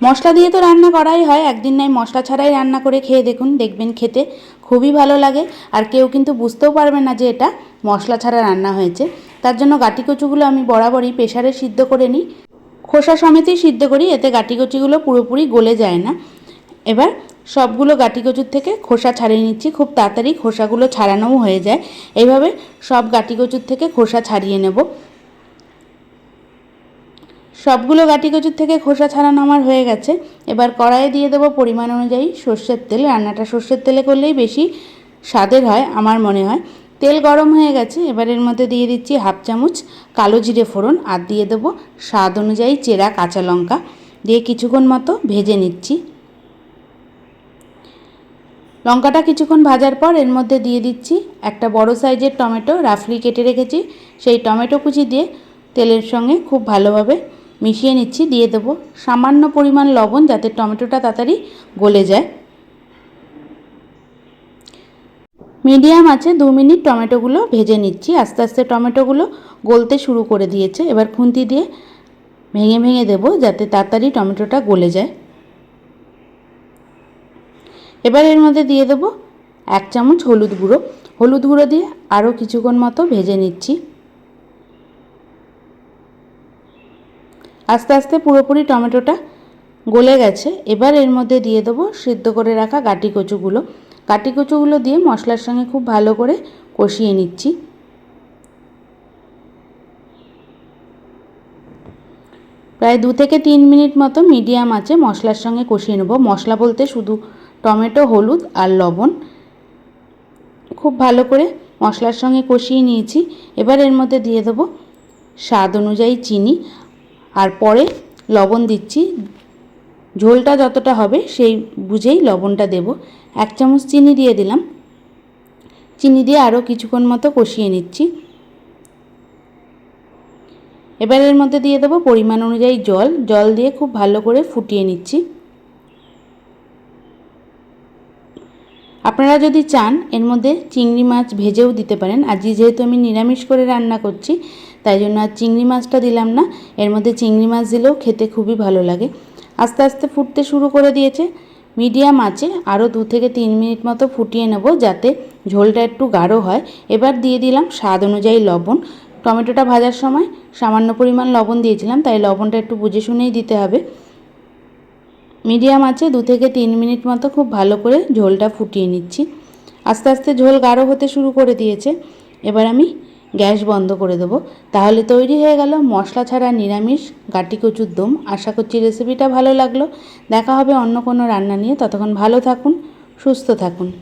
মশলা দিয়ে তো রান্না করাই হয়, একদিন নয় মশলা ছাড়াই রান্না করে খেয়ে দেখুন, দেখবেন খেতে। খুবই ভালো লাগে, আর কেউ কিন্তু বুঝতেও পারবে না যে এটা মশলা ছাড়া রান্না হয়েছে। তার জন্য গাটি কচুগুলো আমি বরাবরই প্রেশারে সিদ্ধ করে নিই। খোসা সমেতই সিদ্ধ করি, এতে গাটি কচুগুলো পুরোপুরি গলে যায় না। এবার সবগুলো গাটি কচুর থেকে খোসা ছাড়িয়ে নিচ্ছি, খুব তাড়াতাড়ি খোসাগুলো ছাড়ানোও হয়ে যায়। এইভাবে সব গাটি কচুর থেকে খোসা ছাড়িয়ে নেব। সবগুলো গাটি কচুর থেকে খোসা ছাড়ানো আমার হয়ে গেছে। এবার কড়াইয়ে দিয়ে দেবো পরিমাণ অনুযায়ী সর্ষের তেল। রান্নাটা সর্ষের তেলে করলেই বেশি স্বাদের হয়, আমার মনে হয়। তেল গরম হয়ে গেছে, এবার এর মধ্যে দিয়ে দিচ্ছি হাফ চামচ কালো জিরে ফোড়ন আর দিয়ে দেবো স্বাদ অনুযায়ী চেরা কাঁচা লঙ্কা। দিয়ে কিছুক্ষণ মতো ভেজে নিচ্ছি। লঙ্কাটা কিছুক্ষণ ভাজার পর এর মধ্যে দিয়ে দিচ্ছি একটা বড় সাইজের টমেটো। রাফলি কেটে রেখেছি। সেই টমেটো কুচি দিয়ে তেলের সঙ্গে খুব ভালোভাবে মিশিয়ে নিচ্ছি, দিয়ে দেবো। সামান্য পরিমাণ লবণ যাতে টমেটোটা তাড়াতাড়ি গলে যায়। মিডিয়াম আছে দু মিনিট টমেটোগুলো ভেজে নিচ্ছি। আস্তে আস্তে টমেটোগুলো গলতে শুরু করে দিয়েছে। এবার খুন্তি দিয়ে ভেঙে ভেঙে দেবো যাতে তাড়াতাড়ি টমেটোটা গলে যায়। এবার এর মধ্যে দিয়ে দেবো এক চামচ হলুদ গুঁড়ো। হলুদ গুঁড়ো দিয়ে আরও কিছুক্ষণ মতো ভেজে নিচ্ছি। আস্তে আস্তে পুরোপুরি টমেটোটা গলে গেছে। এবার এর মধ্যে দিয়ে দেবো সিদ্ধ করে রাখা গাটি কচুগুলো। গাটি কচুগুলো দিয়ে মশলার সঙ্গে খুব ভালো করে কষিয়ে নিচ্ছি। প্রায় দু থেকে তিন মিনিট মতো মিডিয়াম আছে মশলার সঙ্গে কষিয়ে নেব। মশলা বলতে শুধু টমেটো, হলুদ আর লবণ। খুব ভালো করে মশলার সঙ্গে কষিয়ে নিয়েছি। এবার এর মধ্যে দিয়ে দেবো স্বাদ অনুযায়ী চিনি। আর পরে লবণ দিচ্ছি। ঝোলটা যতটা হবে সেই বুঝেই লবণটা দেব। এক চামচ চিনি দিয়ে দিলাম। চিনি দিয়ে আরও কিছুক্ষণ মতো কষিয়ে নিচ্ছি। এবার এর মধ্যে দিয়ে দেবো পরিমাণ অনুযায়ী জল। জল দিয়ে খুব ভালো করে ফুটিয়ে নিচ্ছি। আপনারা যদি চান, এর মধ্যে চিংড়ি মাছ ভেজেও দিতে পারেন। আজকে যেহেতু আমি নিরামিষ করে রান্না করছি তাই জন্য আর চিংড়ি মাছটা দিলাম না। এর মধ্যে চিংড়ি মাছ দিলেও খেতে খুবই ভালো লাগে। আস্তে আস্তে ফুটতে শুরু করে দিয়েছে। মিডিয়াম আছে আরও দু থেকে তিন মিনিট মতো ফুটিয়ে নেব যাতে ঝোলটা একটু গাঢ় হয়। এবার দিয়ে দিলাম স্বাদ অনুযায়ী লবণ। টমেটোটা ভাজার সময় সামান্য পরিমাণ লবণ দিয়েছিলাম, তাই লবণটা একটু বুঝে শুনেই দিতে হবে। মিডিয়াম আছে দু থেকে তিন মিনিট মতো খুব ভালো করে ঝোলটা ফুটিয়ে নিচ্ছি। আস্তে আস্তে ঝোল গাঢ় হতে শুরু করে দিয়েছে। এবার আমি গ্যাস বন্ধ করে দেবো। তাহলে তৈরি হয়ে গেল মশলা ছাড়া নিরামিষ গাটি কচুর দম। আশা করছি রেসিপিটা ভালো লাগল। দেখা হবে অন্য কোনো রান্না নিয়ে। ততক্ষণ ভালো থাকুন, সুস্থ থাকুন।